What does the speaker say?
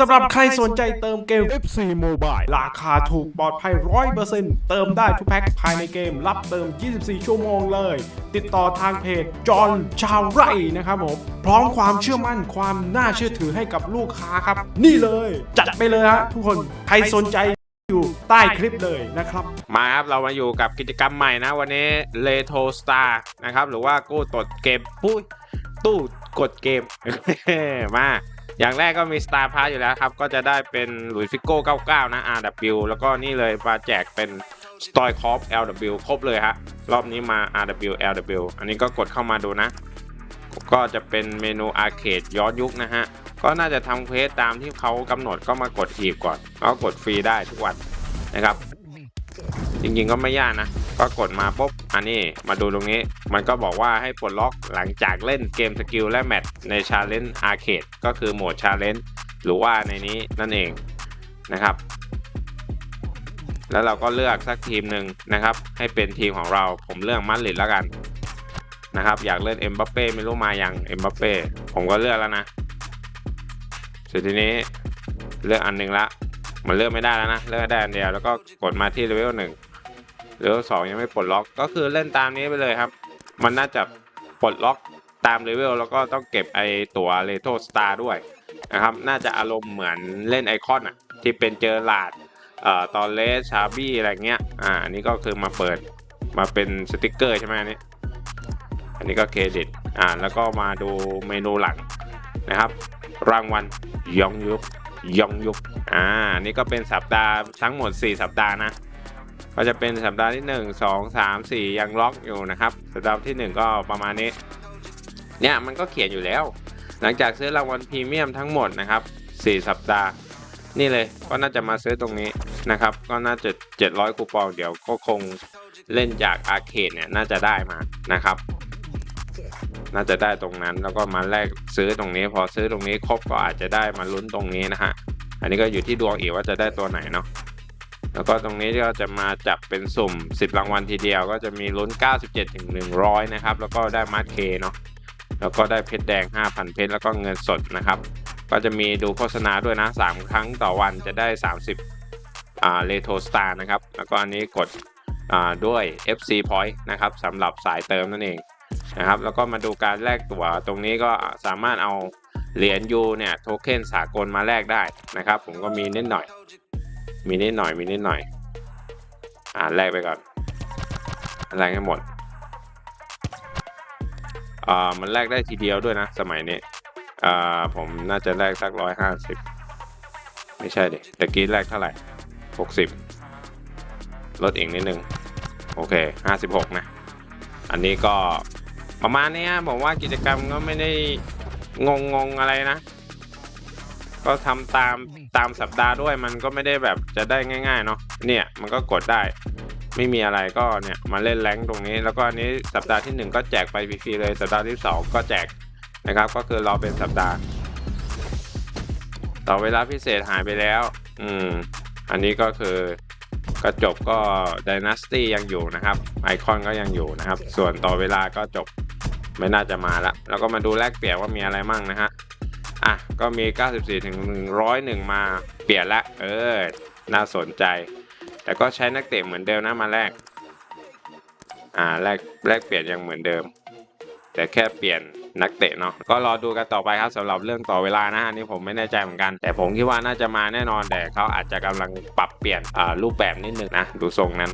สำหรับใครสนใจเติมเกม FC Mobile ราคาถูกปลอดภัย 100%เติมได้ทุกแพ็คภายในเกม รับเติม 24 ชั่วโมงเลย ติดต่อทางเพจจอห์นชาวไร่นะครับผม พร้อมความเชื่อมั่นความน่าเชื่อถือให้กับลูกค้าครับ นี่เลย จัดไปเลยฮะทุกคนใครสนใจอยู่ใต้คลิปเลยนะครับ มาครับ เรามาอยู่กับกิจกรรมใหม่นะ วันนี้ r e t r o Star นะครับ หรือว่ากู้ตดเกมปุ้ยตู้กดเกม มา อย่างแรกก็มี Star Pass อยู่แล้วครับ ก็จะได้เป็นหลุยฟิโก้ 99 นะ RW แล้วก็นี่เลยมาแจกเป็น s t o y c o p LW ครบเลยฮะ รอบนี้มา RW LW อันนี้ก็กดเข้ามาดูนะ ก็จะเป็นเมนูอาร์เคดย้อนยุคนะฮะ ก็น่าจะทำเควสตามที่เขากำหนดก็มากดหีบก่อนแล้วกดฟรีได้ทุกวันนะครับ จริงๆก็ไม่ยากนะ ก็กดมาปุ๊บ อันนี้มาดูตรงนี้ มันก็บอกว่าให้ปลดล็อกหลังจากเล่นเกมสกิลและแมตช์ในชาเลนจ์อาร์เคดก็คือโหมดชาเลนจ์หรือว่าในนี้นั่นเองนะครับ แล้วเราก็เลือกสักทีมหนึ่งนะครับ ให้เป็นทีมของเราผมเลือกมัดลิดแล้วกันนะครับ อยากเล่นเอ็มบัปเป้ไม่รู้มาอย่างเอ็มบัปเป้ผมก็เลือกแล้วนะสร็จทีนี้เลือกอันหนึ่งละมันเลือกไม่ได้แล้วนะ เลือกได้อันเดียวแล้วก็กดมาที่เลเวลหนึ่ง เลเวลสองยังไม่ปลดล็อกก็คือเล่นตามนี้ไปเลยครับ มันน่าจะปลดล็อกตามเลเวลแล้วก็ต้องเก็บไอตัวเรโทสตาร์ด้วยนะครับ น่าจะอารมณ์เหมือนเล่นไอคอนอะที่เป็นเจอหลาดเอ่อตอนเลสชาบี้อะไรเงี้ย อ่าอันนี้ก็คือมาเปิดมาเป็นสติกเกอร์ใช่ไหมอันนี้ อันนี้ก็เครดิต อ่า แล้วก็มาดูเมนูหลังนะครับ รางวัลยองยุกยองยุกอ่า นี่ก็เป็นสัปดาห์ทั้งหมด 4 สัปดาห์นะ ก็จะเป็นสัปดาห์ที่ 1 2 3 4 ยังล็อกอยู่นะครับ สัปดาห์ที่ 1 ก็ประมาณนี้ เนี่ยมันก็เขียนอยู่แล้ว หลังจากซื้อรางวัลพรีเมียมทั้งหมดนะครับ 4 สัปดาห์ นี่เลยก็น่าจะมาซื้อตรงนี้นะครับ ก็น่าจะ 700 คูปองเดี๋ยวก็คงเล่นจากอาร์เคดเนี่ยน่าจะได้มานะครับ น่าจะได้ตรงนั้นแล้วก็มาแลกซื้อตรงนี้ พอซื้อตรงนี้ครบก็อาจจะได้มาลุ้นตรงนี้นะฮะ อันนี้ก็อยู่ที่ดวงอีกว่าจะได้ตัวไหนเนาะ แล้วก็ตรงนี้ก็จะมาจับเป็นสุ่ม 10 รางวัลทีเดียวก็จะมีลุ้น 97ถึง100 นะครับ แล้วก็ได้มาร์เคเนาะแล้วก็ได้เพชรแดง 5,000 เพชรแล้วก็เงินสดนะครับ ก็จะมีดูโฆษณาด้วยนะ 3 ครั้งต่อวันจะได้ 30อ่าเลโทสตาร์นะครับ แล้วก็อันนี้กดอ่าด้วย FC Point นะครับสำหรับสายเติมนั่นเองนะครับ แล้วก็มาดูการแลกตั๋วตรงนี้ก็สามารถเอาเหรียญยูเนี่ยโทเค็นสากลมาแลกได้นะครับ ผมก็มีนิดหน่อย มีนิดหน่อยมีนิดหน่อย อ่าแลกไปก่อนแลกให้หมดอ่ามันแลกได้ทีเดียวด้วยนะ สมัยนี้อ่าผมน่าจะแลกสักร้อยห้าสิบไม่ใช่ดิตะกี้แลกเท่าไหร่หกสิบลดอีกนิดนึง โอเคห้าสิบหกนะ อันนี้ก็ประมาณนี้ผมว่ากิจกรรมก็ไม่ได้งงงงอะไรนะ ก็ทำตามตามสัปดาห์ด้วยมันก็ไม่ได้แบบจะได้ง่ายๆเนาะเนี่ยมันก็กดได้ ไม่มีอะไรก็เนี่ยมาเล่นแรงตรงนี้ แล้วก็อันนี้สัปดาห์ที่หนึ่งก็แจกไปฟรีๆเลยสัปดาห์ที่สองก็แจกนะครับ ก็คือรอเป็นสัปดาห์ ต่อเวลาพิเศษหายไปแล้ว อืม อันนี้ก็คือกระจบก็ Dynasty ยังอยู่นะครับ ไอคอนก็ยังอยู่นะครับ ส่วนต่อเวลาก็จบไม่น่าจะมาละแล้วก็มาดูแลกเปลี่ยนว่ามีอะไรมั่งนะฮะ อะ ก็มี 94 ถึง 101 มาเปลี่ยนละ เออ น่าสนใจ แต่ก็ใช้นักเตะเหมือนเดิมนะมาแลกอ่าแลกแลกเปลี่ยนยังเหมือนเดิม แต่แค่เปลี่ยนนักเตะเนาะก็รอดูกันต่อไปครับสำหรับเรื่องต่อเวลานะฮะอันนี่ผมไม่แน่ใจเหมือนกัน แต่ผมคิดว่าน่าจะมาแน่นอนแต่เขาอาจจะกำลังปรับเปลี่ยนอ่ารูปแบบนิดนึงนะ ดูทรงนั้น